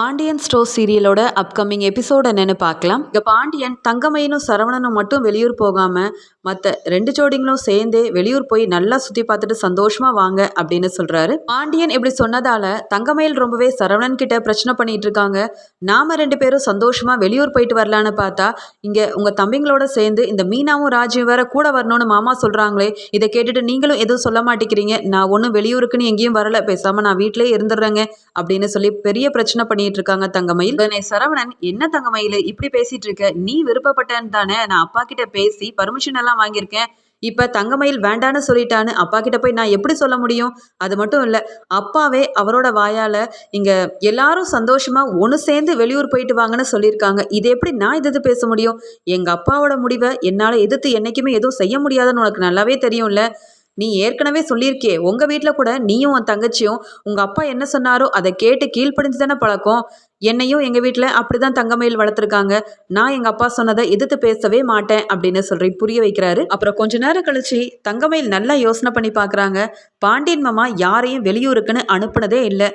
Pandian store சீரியலோட upcoming episode என்னன்னு பார்க்கலாம். இங்கே பாண்டியன் தங்கமையனும் சரவணனும் மட்டும் வெளியூர் போகாமல் மற்ற ரெண்டு ஜோடிங்களும் சேர்ந்தே வெளியூர் போய் நல்லா சுற்றி பார்த்துட்டு சந்தோஷமாக வாங்க அப்படின்னு சொல்கிறாரு பாண்டியன் இப்படி சொன்னதால் தங்கமயில் ரொம்பவே சரவணன் கிட்ட பிரச்சனை பண்ணிட்டு இருக்காங்க. நாம் ரெண்டு பேரும் சந்தோஷமாக வெளியூர் போயிட்டு வரலான்னு பார்த்தா இங்கே உங்கள் தம்பிங்களோட சேர்ந்து இந்த மீனாவும் ராஜீவ் வேற கூட வரணும்னு மாமா சொல்கிறாங்களே இதை கேட்டுட்டு நீங்களும் எதுவும் சொல்ல மாட்டேங்கிறீங்க. நான் ஒன்றும் வெளியூருக்குன்னு எங்கேயும் வரல பேசாமல் நான் வீட்டிலே இருந்துடுறேங்க அப்படின்னு சொல்லி பெரிய பிரச்சனை பண்ணி பண்ணிட்டு இருக்காங்க தங்கமயில். உடனே சரவணன் என்ன தங்கமயில் இப்படி பேசிட்டு இருக்க நீ விருப்பப்பட்டேன்னு தானே? நான் அப்பா கிட்ட பேசி பர்மிஷன் எல்லாம் வாங்கியிருக்கேன். இப்ப தங்கமயில் வேண்டான்னு சொல்லிட்டான்னு அப்பா கிட்ட போய் நான் எப்படி சொல்ல முடியும்? அது மட்டும் இல்ல அப்பாவே அவரோட வாயால இங்க எல்லாரும் சந்தோஷமா ஒன்று சேர்ந்து வெளியூர் போயிட்டு வாங்கன்னு சொல்லியிருக்காங்க. இது எப்படி நான் எதிர்த்து பேச முடியும்? எங்க அப்பாவோட முடிவை என்னால எதிர்த்து என்னைக்குமே எதுவும் செய்ய முடியாதுன்னு உனக்கு நல்லாவே தெரியும்ல. நீ ஏற்கனவே சொல்லியிருக்கே உங்கள் வீட்டில் கூட நீயும் உன் தங்கச்சியும் உங்கள் அப்பா என்ன சொன்னாரோ அதை கேட்டு கீழ்ப்படிஞ்சு தானே பழக்கம்? என்னையும் எங்கள் வீட்டில் அப்படி தான் தங்கமயில் வளர்த்துருக்காங்க. நான் எங்கள் அப்பா சொன்னதை எதிர்த்து பேசவே மாட்டேன் அப்படின்னு சொல்லி புரிய வைக்கிறாரு. அப்புறம் கொஞ்ச நேரம் கழிச்சு தங்கமயில் நல்லா யோசனை பண்ணி பார்க்குறாங்க. பாண்டியன் மாமா யாரையும் வெளியூருக்குன்னு அனுப்புனதே இல்லை.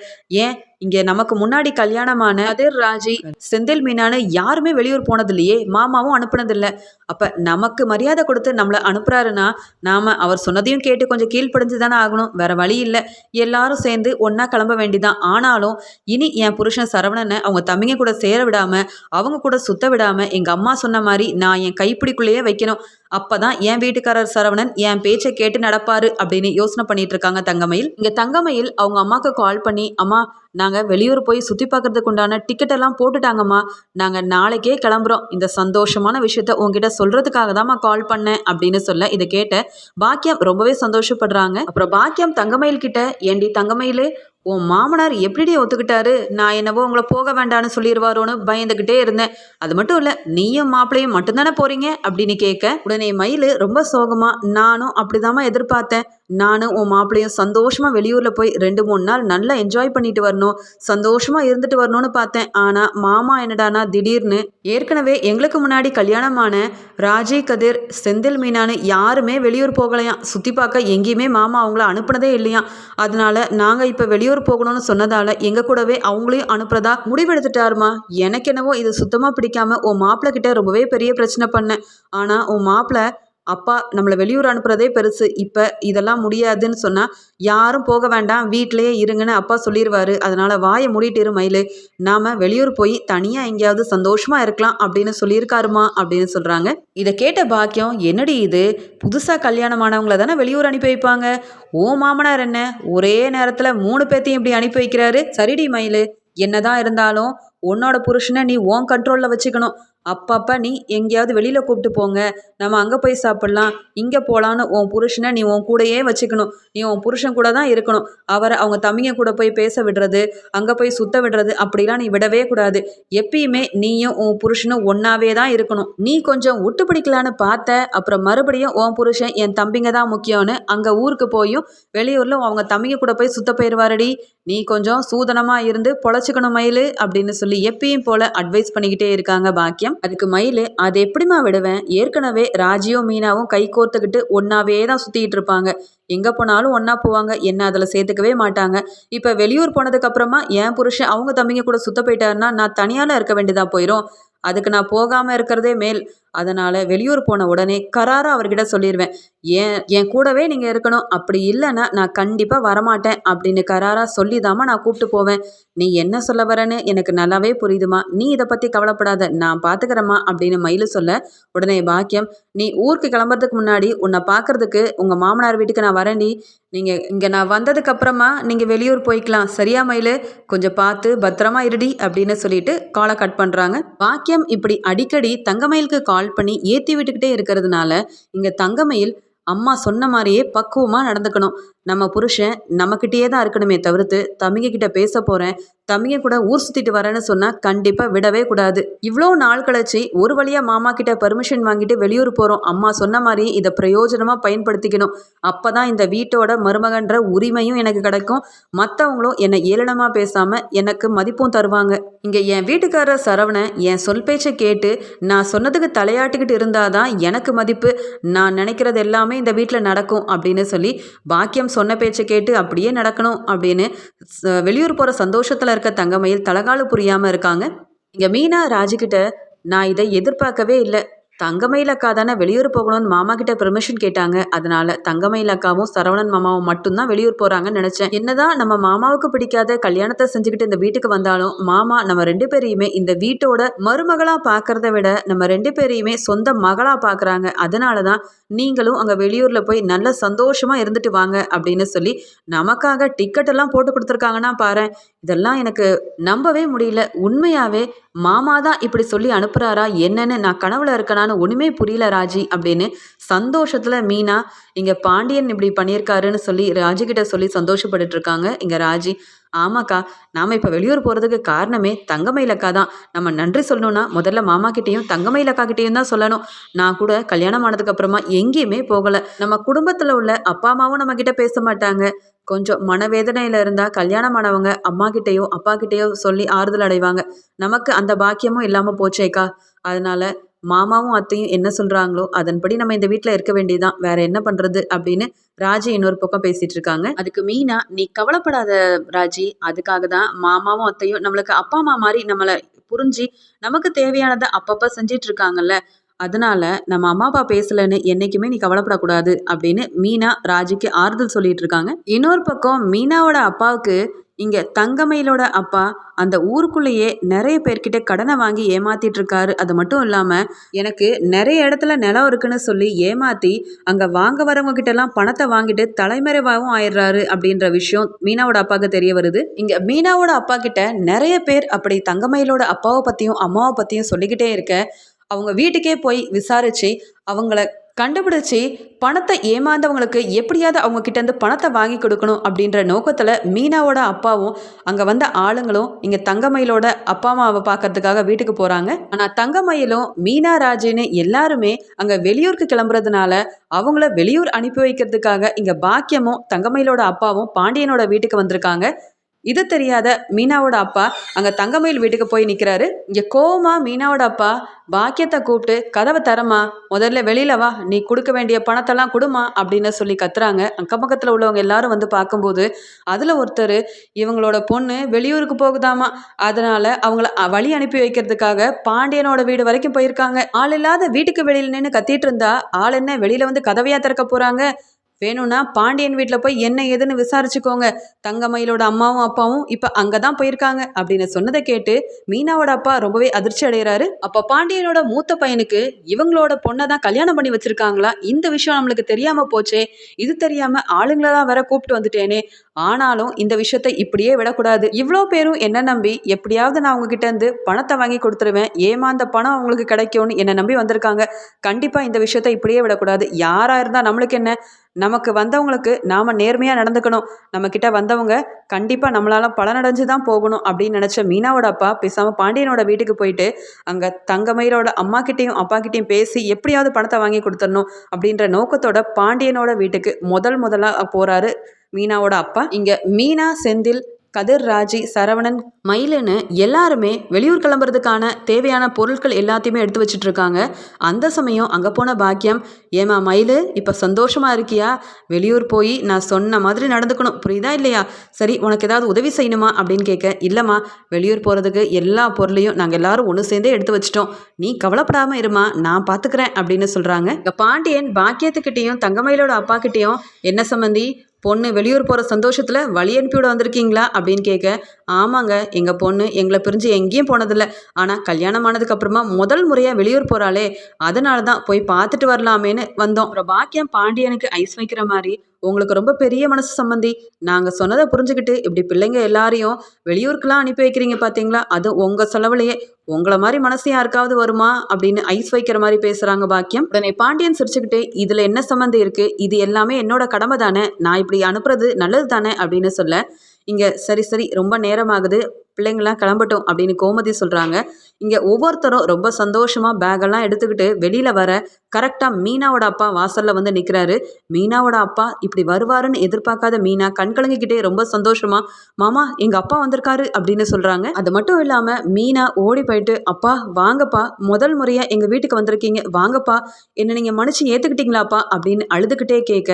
ஏன்? இங்கே நமக்கு முன்னாடி கல்யாணமான அதிர் ராஜி செந்தில் மீனான்னு யாருமே வெளியூர் போனது இல்லையே மாமாவும் அனுப்புனதில்லை. அப்போ நமக்கு மரியாதை கொடுத்து நம்மளை அனுப்புறாருன்னா நாம் அவர் சொன்னதையும் கேட்டு கொஞ்சம் கீழ்ப்படிஞ்சு தானே ஆகணும். வேற வழி இல்லை. எல்லாரும் சேர்ந்து ஒன்றா கிளம்ப வேண்டிதான். ஆனாலும் இனி என் புருஷன் சரவணனை அவங்க தம்பிங்க கூட சேர விடாம அவங்க கூட சுத்த விடாம எங்கள் அம்மா சொன்ன மாதிரி நான் என் கைப்பிடிக்குள்ளேயே வைக்கணும். அப்பதான் என் வீட்டுக்காரர் சரவணன் என் பேச்சை கேட்டு நடப்பாரு அப்படின்னு யோசனை பண்ணிட்டு இருக்காங்க தங்கமயில். இங்க தங்கமயில் அவங்க அம்மாக்கு கால் பண்ணி அம்மா நாங்கள் வெளியூர் போய் சுற்றி பார்க்கறதுக்கு உண்டான டிக்கெட் எல்லாம் போட்டுட்டாங்கம்மா. நாங்கள் நாளைக்கே கிளம்புறோம். இந்த சந்தோஷமான விஷயத்த உங்ககிட்ட சொல்கிறதுக்காக தான்மா கால் பண்ணேன். அப்படின்னு சொல்ல இதை கேட்ட பாக்கியம் ரொம்பவே சந்தோஷப்படுறாங்க. அப்புறம் பாக்கியம் தங்கமயில் கிட்ட ஏண்டி தங்கமயிலே உன் மாமனார் எப்படிடி ஒத்துக்கிட்டாரு? நான் என்னவோ உங்களை போக வேண்டான்னு சொல்லிடுவாரோன்னு பயந்துக்கிட்டே இருந்தேன். அது மட்டும் இல்லை நீயும் மாப்பிள்ளையும் மட்டும்தானே போறீங்க? அப்படின்னு கேட்க உடனே மயில் ரொம்ப சோகமா நானும் அப்படிதாம்மா எதிர்பார்த்தேன். நானும் உன் மாப்பிள்ளையும் சந்தோஷமாக வெளியூரில் போய் ரெண்டு மூணு நாள் நல்லா என்ஜாய் பண்ணிட்டு வரணும். சந்தோஷமாக இருந்துட்டு வரணும்னு பார்த்தேன். ஆனால் மாமா என்னடானா திடீர்னு ஏற்கனவே எங்களுக்கு முன்னாடி கல்யாணமான ராஜி கதிர் செந்தில் மீனான்னு யாருமே வெளியூர் போகலையாம். சுற்றி பார்க்க எங்கேயுமே மாமா அவங்கள அனுப்புனதே இல்லையா அதனால நாங்கள் இப்போ வெளியூர் போகணும்னு சொன்னதால் எங்கள் கூடவே அவங்களையும் அனுப்புறதா முடிவெடுத்துட்டாருமா? எனக்கு என்னவோ இது சுத்தமாக பிடிக்காம உன் மாப்பிள்ளை கிட்ட ரொம்பவே பெரிய பிரச்சனை பண்ணேன். ஆனால் உன் மாப்பிள்ளை அப்பா நம்மளை வெளியூர் அனுப்புறதே பெருசு. இப்போ இதெல்லாம் முடியாதுன்னு சொன்னால் யாரும் போக வேண்டாம் வீட்டிலேயே இருங்கன்னு அப்பா சொல்லிடுவாரு அதனால் வாயை மூடிட்டு இரு மயிலு. நாம் வெளியூர் போய் தனியாக எங்கேயாவது சந்தோஷமாக இருக்கலாம் அப்படின்னு சொல்லியிருக்காருமா அப்படின்னு சொல்கிறாங்க இதை கேட்ட பாக்கியம் என்னடி இது? புதுசாக கல்யாணமானவங்கள தானே வெளியூர் அனுப்பி வைப்பாங்க? ஓ மாமனார் என்ன? ஒரே நேரத்தில் மூணு பேர்த்தையும் இப்படி அனுப்பி வைக்கிறாரு? சரிடி மயிலு. என்னதான் இருந்தாலும் உன்னோட புருஷனை நீ ஓன் கண்ட்ரோலில் வச்சுக்கணும். அப்பப்போ நீ எங்கேயாவது வெளியில் கூப்பிட்டு போங்க. நம்ம அங்கே போய் சாப்பிட்லாம். இங்கே போகலான்னு உன் புருஷனை நீ உன் கூடயே வச்சுக்கணும். நீ உன் புருஷன் கூட தான் இருக்கணும். அவரை அவங்க தம்பிங்க கூட போய் பேச விடுறது அங்கே போய் சுத்த விடுறது அப்படிலாம் நீ விடவே கூடாது. எப்பயுமே நீயும் உன் புருஷனும் ஒன்றாவே தான் இருக்கணும். நீ கொஞ்சம் விட்டு பிடிக்கலான்னு பார்த்த அப்புறம் மறுபடியும் உன் புருஷன் என் தம்பிங்க தான் முக்கியம்னு அங்கே ஊருக்கு போயும் வெளியூரில் அவங்க தம்பிங்க கூட போய் சுத்த போயிடுவாரடி நீ கொஞ்சம் சூதனமாக இருந்து பொழைச்சிக்கணும் மயில் அப்படின்னு சொல்லி எப்பயும் போல அட்வைஸ் பண்ணிக்கிட்டே இருக்காங்க பாக்கியம். அதுக்கு மயிலு அது எப்படிம்மா விடுவேன்? ஏற்கனவே ராஜியும் மீனாவும் கை கோர்த்துக்கிட்டு ஒன்னாவே தான் சுற்றிக்கிட்டு இருப்பாங்க. எங்கே போனாலும் ஒன்றா போவாங்க. என்ன அதில் சேர்த்துக்கவே மாட்டாங்க. இப்போ வெளியூர் போனதுக்கு அப்புறமா என் புருஷன் அவங்க தம்பிங்க கூட சுத்த போயிட்டாருன்னா நான் தனியால இருக்க வேண்டியதாக போயிடும் அதுக்கு நான் போகாமல் இருக்கிறதே மேல். அதனால் வெளியூர் போன உடனே கராராக அவர்கிட்ட சொல்லிடுவேன் ஏன் என் கூடவே நீங்கள் இருக்கணும் அப்படி இல்லைன்னா நான் கண்டிப்பாக வரமாட்டேன் அப்படின்னு கராராக சொல்லி நான் கூப்பிட்டு போவேன். நீ என்ன சொல்ல வரேன்னு எனக்கு நல்லாவே புரியுதுமா நீ இதை பற்றி கவலைப்படாத நான் பார்த்துக்கிறேம்மா அப்படின்னு மயிலு சொல்ல உடனே பாக்கியம் நீ ஊருக்கு கிளம்புறதுக்கு முன்னாடி உன்னை பார்க்கறதுக்கு உங்கள் மாமனார் வீட்டுக்கு நான் வரேன்டி நீங்கள் இங்கே நான் வந்ததுக்கு அப்புறமா நீங்கள் வெளியூர் போய்க்கலாம். சரியா மயிலு? கொஞ்சம் பார்த்து பத்திரமா இருடி அப்படின்னு சொல்லிட்டு காலை கட் பண்ணுறாங்க பாக்கியம் இப்படி அடிக்கடி தங்கமயிலுக்கு கால் பண்ணி ஏற்றி விட்டுக்கிட்டே இருக்கிறதுனால இங்கே தங்கமயில் அம்மா சொன்ன மாதிரியே பக்குவமாக நடந்துக்கணும். நம்ம புருஷன் நம்மக்கிட்டேயே தான் இருக்கணுமே தவிர்த்து தமிங்க கிட்ட பேச போகிறேன் தமிங்க கூட ஊர் சுற்றிட்டு வரேன்னு சொன்னால் கண்டிப்பாக விடவே கூடாது. இவ்வளோ நாள் கழிச்சு ஒரு வழியாக மாமா கிட்ட பர்மிஷன் வாங்கிட்டு வெளியூர் போகிறோம் அம்மா சொன்ன மாதிரி இதை பிரயோஜனமாக பயன்படுத்திக்கணும். அப்போ தான் இந்த வீட்டோட மருமகன்ற உரிமையும் எனக்கு கிடைக்கும். மற்றவங்களும் என்னை ஏளனமாக பேசாமல் எனக்கு மதிப்பும் தருவாங்க. இங்கே என் வீட்டுக்காரர் சரவணன் என் சொல் பேச்சை கேட்டு நான் சொன்னதுக்கு தலையாட்டிக்கிட்டு இருந்தாதான் எனக்கு மதிப்பு. நான் நினைக்கிறது எல்லாமே இந்த வீட்டில் நடக்கும் அப்படின்னு சொல்லி பாக்கியம் சொன்ன பேச்சை கேட்டு அப்படியே நடக்கணும் அப்படின்னு வெளியூர் போகிற சந்தோஷத்தில் இருக்க தங்கமயில் தலகாலு புரியாமல் இருக்காங்க. இங்கே மீனா ராஜுக்கிட்ட நான் இதை எதிர்பார்க்கவே இல்லை. தங்கமயில் அக்கா தானே வெளியூர் போகணும்னு மாமா கிட்ட பெர்மிஷன் கேட்டாங்க. அதனால தங்கமயில் அக்காவும் சரவணன் மாமாவும் மட்டும்தான் வெளியூர் போறாங்கன்னு நினைச்சேன். என்னதான் நம்ம மாமாவுக்கு பிடிக்காத கல்யாணத்தை செஞ்சுக்கிட்டு இந்த வீட்டுக்கு வந்தாலும் மாமா நம்ம ரெண்டு பேரையுமே இந்த வீட்டோட மருமகளா பார்க்கறத விட நம்ம ரெண்டு பேரையுமே சொந்த மகளா பார்க்குறாங்க அதனால தான் நீங்களும் அங்கே வெளியூரில் போய் நல்ல சந்தோஷமாக இருந்துட்டு வாங்க அப்படின்னு சொல்லி நமக்காக டிக்கெட் எல்லாம் போட்டு கொடுத்துருக்காங்கன்னா பாரு. இதெல்லாம் எனக்கு நம்பவே முடியல. உண்மையாவே மாமா தான் இப்படி சொல்லி அனுப்புறாரா? என்னன்னு நான் கனவுல இருக்கனான்னு ஒண்ணுமே புரியல ராஜி அப்படின்னு சந்தோஷத்துல மீனா இங்க பாண்டியன் இப்படி பண்ணியிருக்காருன்னு சொல்லி ராஜி கிட்ட சொல்லி சந்தோஷப்பட்டுட்டு இருக்காங்க. இங்க ராஜி ஆமாக்கா நாம இப்ப வெளியூர் போறதுக்கு காரணமே தங்கமயிலக்கா தான். நம்ம நன்றி சொல்லணும்னா முதல்ல மாமா கிட்டேயும் தங்கமயிலக்கா கிட்டேயும் தான் சொல்லணும். நான் கூட கல்யாணம் ஆனதுக்கு அப்புறமா எங்கேயுமே போகல. நம்ம குடும்பத்துல உள்ள அப்பா அம்மாவும் நம்ம கிட்ட பேச மாட்டாங்க. கொஞ்சம் மனவேதனையில இருந்தா கல்யாணமானவங்க அம்மா கிட்டேயோ அப்பா கிட்டேயோ சொல்லி ஆறுதல் அடைவாங்க. நமக்கு அந்த பாக்கியமும் இல்லாம போச்சேக்கா. அதனால மாமாவும் அத்தையும் என்ன சொல்றாங்களோ அதன்படி நம்ம இந்த வீட்டில் இருக்க வேண்டியதுதான். வேற என்ன பண்றது அப்படின்னு ராஜி இன்னொரு பக்கம் பேசிட்டு இருக்காங்க. அதுக்கு மீனா நீ கவலைப்படாத ராஜி. அதுக்காக தான் மாமாவும் அத்தையும் நம்மளுக்கு அப்பா அம்மா மாதிரி நம்மளை புரிஞ்சு நமக்கு தேவையானதை அப்பப்ப செஞ்சிட்டு இருக்காங்கல்ல. அதனால நம்ம அம்மா அப்பா பேசலன்னு என்னைக்குமே நீ கவலைப்படக்கூடாது. அப்படின்னு மீனா ராஜிக்கு ஆறுதல் சொல்லிட்டு இருக்காங்க. இன்னொரு பக்கம் மீனாவோட அப்பாவுக்கு இங்க தங்கமயிலோட அப்பா அந்த ஊருக்குள்ளேயே நிறைய பேர்கிட்ட கடனை வாங்கி ஏமாத்திட்டு இருக்காரு அது மட்டும் இல்லாம எனக்கு நிறைய இடத்துல நிலம் இருக்குன்னு சொல்லி ஏமாத்தி அங்க வாங்க வரவங்க கிட்ட எல்லாம் பணத்தை வாங்கிட்டு தலைமறைவாகவும் ஆயிடுறாரு அப்படின்ற விஷயம் மீனாவோட அப்பாவுக்கு தெரிய வருது. இங்க மீனாவோட அப்பா கிட்ட நிறைய பேர் அப்படி தங்கமயிலோட அப்பாவை பத்தியும் அம்மாவை பத்தியும் சொல்லிக்கிட்டே இருக்க அவங்க வீட்டுக்கே போய் விசாரிச்சு அவங்கள கண்டுபிடிச்சி பணத்தை ஏமாந்தவங்களுக்கு எப்படியாவது அவங்க கிட்டேருந்து பணத்தை வாங்கி கொடுக்கணும் அப்படின்ற நோக்கத்தில் மீனாவோட அப்பாவும் அங்கே வந்த ஆளுங்களும் இங்கே தங்கமயிலோட அப்பா அம்மாவை பார்க்கறதுக்காக வீட்டுக்கு போகிறாங்க ஆனால் தங்கமயிலும் மீனா ராஜின்னு எல்லாருமே அங்கே வெளியூருக்கு கிளம்புறதுனால அவங்கள வெளியூர் அனுப்பி வைக்கிறதுக்காக இங்கே பாக்கியமும் தங்கமயிலோட அப்பாவும் பாண்டியனோட வீட்டுக்கு வந்திருக்காங்க. இது தெரியாத மீனாவோட அப்பா அங்கே தங்கமயில் வீட்டுக்கு போய் நிற்கிறாரு இங்கே கோவமா மீனாவோட அப்பா பாக்கியத்தை கூப்பிட்டு கதவை தரமா முதல்ல வெளியில வா. நீ கொடுக்க வேண்டிய பணத்தெல்லாம் கொடுமா அப்படின்னு சொல்லி கத்துறாங்க. அக்கம் பக்கத்தில் உள்ளவங்க எல்லாரும் வந்து பார்க்கும்போது அதில் ஒருத்தர் இவங்களோட பொண்ணு வெளியூருக்கு போகுதாமா அதனால அவங்கள வழி அனுப்பி வைக்கிறதுக்காக பாண்டியனோட வீடு வரைக்கும் போயிருக்காங்க. ஆள் இல்லாத வீட்டுக்கு வெளியில் நின்று கத்திட்டு இருந்தா ஆள் என்ன வெளியில வந்து கதவையா திறக்க போறாங்க? வேணும்னா பாண்டியன் வீட்டில் போய் என்ன ஏதுன்னு விசாரிச்சுக்கோங்க. தங்கமயிலோட அம்மாவும் அப்பாவும் இப்போ அங்கே தான் போயிருக்காங்க அப்படின்னு சொன்னதை கேட்டு மீனாவோட அப்பா ரொம்பவே அதிர்ச்சி அடைகிறாரு அப்போ பாண்டியனோட மூத்த பையனுக்கு இவங்களோட பொண்ணை தான் கல்யாணம் பண்ணி வச்சிருக்காங்களா? இந்த விஷயம் நம்மளுக்கு தெரியாமல் போச்சே. இது தெரியாமல் ஆளுங்களை தான் வேற கூப்பிட்டு வந்துட்டேனே. ஆனாலும் இந்த விஷயத்தை இப்படியே விடக்கூடாது. இவ்வளோ பேரும் என்ன நம்பி எப்படியாவது நான் உங்ககிட்ட இருந்து பணத்தை வாங்கி கொடுத்துருவேன். ஏமாந்த பணம் அவங்களுக்கு கிடைக்கும்னு என்னை நம்பி வந்திருக்காங்க. கண்டிப்பாக இந்த விஷயத்தை இப்படியே விடக்கூடாது. யாராக இருந்தால் நம்மளுக்கு என்ன? நமக்கு வந்தவங்களுக்கு நாம் நேர்மையாக நடந்துக்கணும். நம்மக்கிட்ட வந்தவங்க கண்டிப்பாக நம்மளால் பலனடைஞ்சு தான் போகணும் அப்படின்னு நினச்ச மீனாவோட அப்பா பேசாமல் பாண்டியனோட வீட்டுக்கு போயிட்டு அங்கே தங்கமயிலோட அம்மா கிட்டேயும் அப்பா கிட்டேயும் பேசி எப்படியாவது பணத்தை வாங்கி கொடுத்துடணும் அப்படின்ற நோக்கத்தோட பாண்டியனோட வீட்டுக்கு முதல் முதலாக போகிறாரு மீனாவோட அப்பா. இங்கே மீனா செந்தில் கதிர் ராஜி சரவணன் மயிலுன்னு எல்லாருமே வெளியூர் கிளம்புறதுக்கான தேவையான பொருட்கள் எல்லாத்தையுமே எடுத்து வச்சிட்டு இருக்காங்க அந்த சமயம் அங்கே போன பாக்கியம் ஏமா மயிலு இப்போ சந்தோஷமாக இருக்கியா? வெளியூர் போய் நான் சொன்ன மாதிரி நடந்துக்கணும். புரியுதா இல்லையா? சரி உனக்கு ஏதாவது உதவி செய்யணுமா? அப்படின்னு கேட்க இல்லைம்மா வெளியூர் போகிறதுக்கு எல்லா பொருளையும் நாங்கள் எல்லாரும் ஒன்று சேர்ந்தே எடுத்து வச்சிட்டோம். நீ கவலைப்படாமல் இருமா நான் பார்த்துக்கிறேன் அப்படின்னு சொல்கிறாங்க இப்போ பாண்டியன் பாக்கியத்துக்கிட்டேயும் தங்கமயிலோட அப்பா கிட்டேயும் என்ன சம்மந்தி பொண்ணு வெளியூர் போகிற சந்தோஷத்தில் வழி அனுப்பிவிட வந்திருக்கீங்களா அப்படின்னு கேட்க ஆமாங்க எங்கள் பொண்ணு எங்களை பிரிஞ்சு எங்கேயும் போனதில்ல. ஆனால் கல்யாணம் ஆனதுக்கப்புறமா முதல் முறையாக வெளியூர் போகிறாளே அதனால தான் போய் பார்த்துட்டு வரலாமேன்னு வந்தோம். அப்புறம் பாக்கியம் பாண்டியனுக்கு ஐஸ் வைக்கிற மாதிரி உங்களுக்கு ரொம்ப பெரிய மனசு சம்மந்தி நாங்கள் சொன்னதை புரிஞ்சுக்கிட்டு இப்படி பிள்ளைங்க எல்லாரையும் வெளியூருக்குலாம் அனுப்பி வைக்கிறீங்க பார்த்தீங்களா அது உங்கள் செலவுலையே. உங்களை மாதிரி மனசு யாருக்காவது வருமா? அப்படின்னு ஐஸ் வைக்கிற மாதிரி பேசுகிறாங்க பாக்கியம். உடனே பாண்டியன் சிரிச்சுக்கிட்டு இதில் என்ன சம்மந்தம் இருக்குது இது எல்லாமே என்னோட கடமை தானே. நான் இப்படி அனுப்புறது நல்லது தானே? அப்படின்னு சொல்ல இங்கே சரி சரி ரொம்ப நேரமாகுது பிள்ளைங்களாம் கிளம்பட்டும் அப்படின்னு கோமதி சொல்கிறாங்க இங்கே ஒவ்வொருத்தரும் ரொம்ப சந்தோஷமாக பேக்கெல்லாம் எடுத்துக்கிட்டு வெளியில் வர கரெக்டாக மீனாவோட அப்பா வாசலில் வந்து நிற்கிறாரு மீனாவோட அப்பா இப்படி வருவாருன்னு எதிர்பார்க்காத மீனா கண் கலங்கிக்கிட்டே ரொம்ப சந்தோஷமாக மாமா எங்கள் அப்பா வந்திருக்காரு அப்படின்னு சொல்கிறாங்க அது மட்டும் இல்லாமல் மீனா ஓடி போயிட்டு அப்பா வாங்கப்பா முதல் முறையாக எங்கள் வீட்டுக்கு வந்திருக்கீங்க வாங்கப்பா என்னை நீங்கள் மன்னிச்சு ஏற்றுக்கிட்டீங்களாப்பா அப்படின்னு அழுதுகிட்டே கேட்க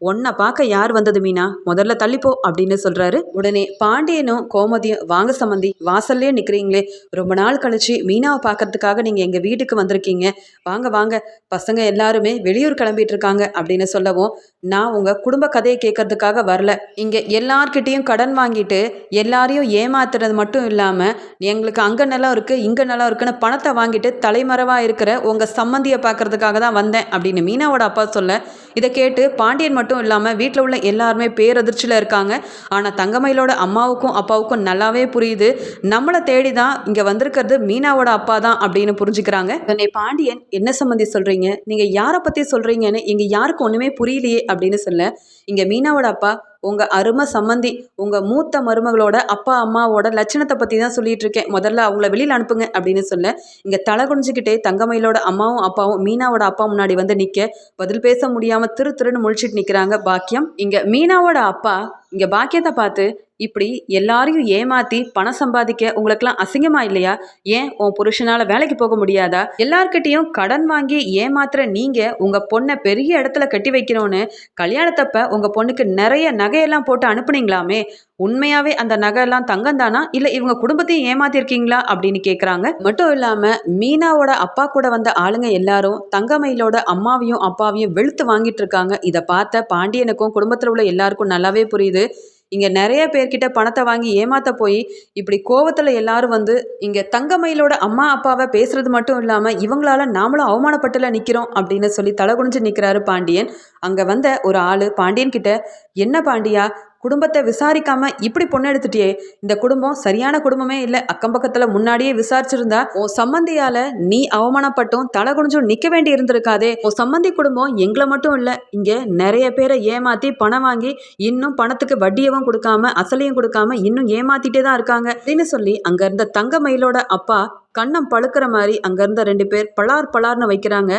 உன்னை பார்க்க யார் வந்தது மீனா? முதல்ல தள்ளிப்போ அப்படின்னு சொல்றாரு. உடனே பாண்டியனும் கோமதியும் வாங்க சம்மந்தி வாசல்லே நிக்கிறீங்களே. ரொம்ப நாள் கழிச்சு மீனாவை பார்க்கறதுக்காக நீங்க எங்க வீட்டுக்கு வந்திருக்கீங்க. வாங்க வாங்க. பசங்க எல்லாருமே வெளியூர் கிளம்பிட்டு இருக்காங்க அப்படின்னு சொல்லவும் நான் உங்க குடும்ப கதையை கேட்கறதுக்காக வரல. இங்க எல்லார்கிட்டையும் கடன் வாங்கிட்டு எல்லாரையும் ஏமாத்துறது மட்டும் இல்லாம எங்களுக்கு அங்க நல்லா இருக்கு இங்க நல்லா இருக்குன்னு பணத்தை வாங்கிட்டு தலைமறைவா இருக்கிற உங்க சம்மந்தியை பார்க்கறதுக்காக தான் வந்தேன் அப்படின்னு மீனாவோட அப்பா சொல்ல இதை கேட்டு பாண்டியன் மட்டும் இல்லாமல் வீட்டில் உள்ள எல்லாருமே பேரதிர்ச்சியில் இருக்காங்க. ஆனால் தங்கமயிலோட அம்மாவுக்கும் அப்பாவுக்கும் நல்லாவே புரியுது. நம்மளை தேடி தான் இங்கே வந்திருக்கிறது மீனாவோட அப்பா தான் அப்படின்னு புரிஞ்சுக்கிறாங்க. உடனே பாண்டியன் என்ன சம்மந்தி சொல்கிறீங்க நீங்கள் யாரை பற்றி சொல்கிறீங்கன்னு இங்கே யாருக்கும் ஒன்றுமே புரியலையே அப்படின்னு சொல்ல இங்கே மீனாவோட அப்பா உங்கள் அருமை சம்மந்தி உங்கள் மூத்த மருமகளோட அப்பா அம்மாவோட லட்சணத்தை பற்றி தான் சொல்லிட்டு இருக்கேன். முதல்ல அவங்கள வெளியில் அனுப்புங்க அப்படின்னு சொல்ல இங்கே தலை குனிஞ்சுக்கிட்டே தங்கமயிலோட அம்மாவும் அப்பாவும் மீனாவோட அப்பா முன்னாடி வந்து நிற்க பதில் பேச முடியாமல் திரு திருன்னு முழிச்சிட்டு நிற்கிறாங்க பாக்கியம். இங்கே மீனாவோட அப்பா இங்கே பாக்கியத்தை பார்த்து இப்படி எல்லாரையும் ஏமாத்தி பணம் சம்பாதிக்க உங்களுக்கெல்லாம் அசிங்கமா இல்லையா? ஏன் உன் புருஷனால வேலைக்கு போக முடியாதா? எல்லார்கிட்டையும் கடன் வாங்கி ஏமாத்துற நீங்க உங்க பொண்ணை பெரிய இடத்துல கட்டி வைக்கணும்னு கல்யாணத்தப்ப உங்க பொண்ணுக்கு நிறைய நகையெல்லாம் போட்டு அனுப்புனீங்களாமே? உண்மையாவே அந்த நகையெல்லாம் தங்கம் தானா இல்ல இவங்க குடும்பத்தையும் ஏமாத்திருக்கீங்களா? அப்படின்னு கேக்குறாங்க. மட்டும் இல்லாம மீனாவோட அப்பா கூட வந்த ஆளுங்க எல்லாரும் தங்கமயிலோட அம்மாவையும் அப்பாவையும் வெளுத்து வாங்கிட்டு இருக்காங்க. இதை பார்த்த பாண்டியனுக்கும் குடும்பத்தில் உள்ள எல்லாருக்கும் நல்லாவே புரியுது. இங்கே நிறைய பேர்கிட்ட பணத்தை வாங்கி ஏமாத்த போய் இப்படி கோவத்தில் எல்லாரும் வந்து இங்கே தங்கமயிலோட அம்மா அப்பாவை பேசுறது மட்டும் இல்லாமல் இவங்களால நாமளும் அவமானப்பட்டுல நிற்கிறோம் அப்படின்னு சொல்லி தலை குனிஞ்சு நிற்கிறாரு பாண்டியன். அங்கே வந்த ஒரு ஆள் பாண்டியன் கிட்ட என்ன பாண்டியா குடும்பத்தை விசாரிக்காம இப்படி பொண்ணு எடுத்துட்டியே? இந்த குடும்பம் சரியான குடும்பமே இல்லை. அக்கம் பக்கத்துல முன்னாடியே விசாரிச்சிருந்தா உன் சம்மந்தியால நீ அவமானப்பட்டும் தலை குனிஞ்சும் நிக்க வேண்டி இருந்திருக்காதே. உன் சம்மந்தி குடும்பம் எங்களை மட்டும் இல்லை. இங்க நிறைய பேரை ஏமாத்தி பணம் வாங்கி இன்னும் பணத்துக்கு வட்டியவும் கொடுக்காம அசலையும் கொடுக்காம இன்னும் ஏமாத்திட்டே தான் இருக்காங்க. அப்படின்னு சொல்லி அங்க இருந்த தங்க மயிலோட அப்பா கண்ணம் பழுக்கிற மாதிரி அங்கேருந்த ரெண்டு பேர் பலார் பலார்னு வைக்கிறாங்க.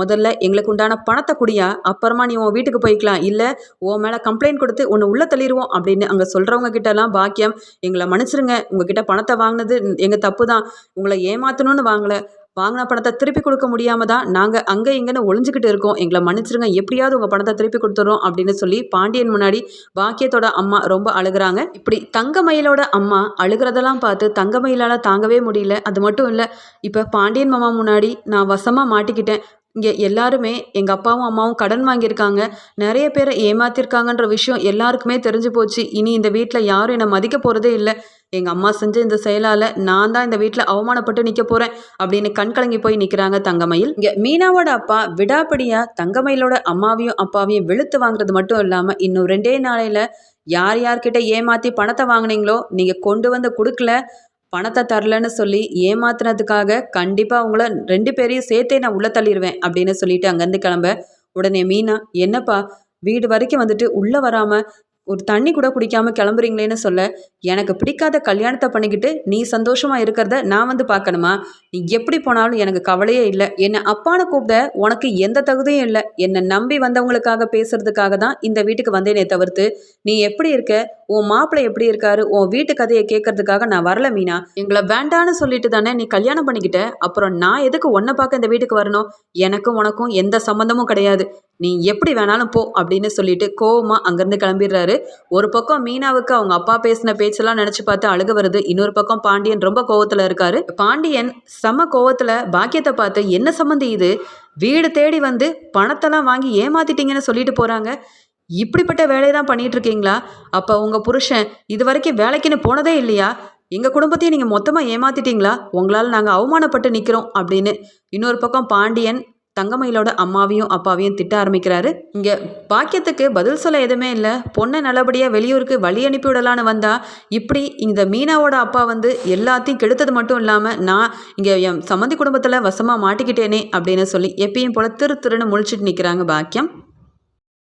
முதல்ல எங்களுக்கு உண்டான பணத்தை குடியா அப்புறமா நீ உன் வீட்டுக்கு போய்க்கலாம். இல்லை உன் மேலே கம்ப்ளைண்ட் கொடுத்து உன்னை உள்ளே தள்ளிடுவோம் அப்படின்னு அங்கே சொல்கிறவங்க கிட்டலாம் பாக்கியம். எங்களை மன்னிச்சிருங்க. உங்ககிட்ட பணத்தை வாங்கினது எங்கள் தப்பு தான். உங்களை ஏமாற்றணும்னு வாங்கலை. வாங்கின பணத்தை திருப்பி கொடுக்க முடியாம தான் நாங்கள் அங்கே இங்கேன்னு ஒளிஞ்சுக்கிட்டு இருக்கோம். எங்களை மன்னிச்சிருங்க. எப்படியாவது உங்கள் பணத்தை திருப்பி கொடுத்துறோம் அப்படின்னு சொல்லி பாண்டியன் முன்னாடி பாக்கியத்தோட அம்மா ரொம்ப அழுகுறாங்க. இப்படி தங்கமயிலோட அம்மா அழுகிறதெல்லாம் பார்த்து தங்கமயிலால் தாங்கவே முடியல. அது மட்டும் இல்லை இப்போ பாண்டியன் மாமா முன்னாடி நான் வசமாக மாட்டிக்கிட்டேன். இங்கே எல்லாருமே எங்கள் அப்பாவும் அம்மாவும் கடன் வாங்கியிருக்காங்க. நிறைய பேரை ஏமாத்திருக்காங்கன்ற விஷயம் எல்லாருக்குமே தெரிஞ்சு போச்சு. இனி இந்த வீட்டில் யாரும் என்னை மதிக்க போகிறதே இல்லை. எங்கள் அம்மா செஞ்ச இந்த செயலால் நான் தான் இந்த வீட்டில் அவமானப்பட்டு நிற்க போகிறேன் அப்படின்னு கண்கலங்கி போய் நிற்கிறாங்க தங்கமயில். இங்கே மீனாவோட அப்பா விடாப்படியாக தங்கமயிலோட அம்மாவையும் அப்பாவையும் வெளுத்து வாங்குறது மட்டும் இல்லாமல் இன்னும் ரெண்டே நாளையில் யார் யார்கிட்ட ஏமாற்றி பணத்தை வாங்கினீங்களோ நீங்கள் கொண்டு வந்து கொடுக்கல பணத்தை தரலன்னு சொல்லி ஏமாத்துனதுக்காக கண்டிப்பாக அவங்கள ரெண்டு பேரையும் சேர்த்தே நான் உள்ள தள்ளிடுவேன் அப்படின்னு சொல்லிட்டு அங்கேருந்து கிளம்ப உடனே மீனா என்னப்பா வீடு வரைக்கும் வந்துட்டு உள்ளே வராமல் ஒரு தண்ணி கூட குடிக்காமல் கிளம்புறீங்களேன்னு சொல்ல எனக்கு பிடிக்காத கல்யாணத்தை பண்ணிக்கிட்டு நீ சந்தோஷமாக இருக்கிறத நான் வந்து பார்க்கணுமா? நீ எப்படி போனாலும் எனக்கு கவலையே இல்லை. என்னை அப்பான கூப்பிட உனக்கு எந்த தகுதியும் இல்லை. என்னை நம்பி வந்தவங்களுக்காக பேசுறதுக்காக தான் இந்த வீட்டுக்கு வந்தேனே தவிர்த்து நீ எப்படி இருக்க? உன் மாப்பிள்ளை எப்படி இருக்காரு? உன் வீட்டு கதையை கேட்கறதுக்காக நான் வரல மீனா. எங்களை வேண்டான்னு சொல்லிட்டு தானே நீ கல்யாணம் பண்ணிக்கிட்ட? அப்புறம் நான் எதுக்கு உன்னை பார்க்க இந்த வீட்டுக்கு வரணும்? எனக்கும் உனக்கும் எந்த சம்மந்தமும் கிடையாது. நீ எப்படி வேணாலும் போ அப்படின்னு சொல்லிட்டு கோவமாக அங்கேருந்து கிளம்பிடுறாரு. ஒரு பக்கம் மீனாவுக்கு அவங்க அப்பா பேசின பேச்செல்லாம் நினச்சி பார்த்து அழுக வருது. இன்னொரு பக்கம் பாண்டியன் ரொம்ப கோவத்தில் இருக்காரு. பாண்டியன் செம கோவத்தில் பாக்கியத்தை பார்த்து என்ன சம்மந்தி இது? வீடு தேடி வந்து பணத்தெல்லாம் வாங்கி ஏமாத்திட்டீங்கன்னு சொல்லிட்டு போகிறாங்க இப்படிப்பட்ட வேலையை தான் பண்ணிட்டு இருக்கீங்களா அப்போ உங்கள் புருஷன் இது வரைக்கும் வேலைக்குன்னு போனதே இல்லையா? எங்கள் குடும்பத்தையும் நீங்கள் மொத்தமாக ஏமாத்திட்டீங்களா? உங்களால் நாங்கள் அவமானப்பட்டு நிற்கிறோம் அப்படின்னு. இன்னொரு பக்கம் பாண்டியன் தங்கமயிலோட அம்மாவையும் அப்பாவையும் திட்ட ஆரம்பிக்கிறாரு. இங்கே பாக்கியத்துக்கு பதில் சொல்ல எதுவுமே இல்லை. பொண்ணை நல்லபடியாக வெளியூருக்கு வழி அனுப்பி விடலான்னு வந்தா இப்படி இந்த மீனாவோட அப்பா வந்து எல்லாத்தையும் கெடுத்தது மட்டும் இல்லாமல் நான் இங்கே என் சம்மந்தி குடும்பத்தில் வசமாக மாட்டிக்கிட்டேனே அப்படின்னு சொல்லி எப்பயும் போல திரு திருன்னு முழிச்சிட்டு நிற்கிறாங்க பாக்கியம்.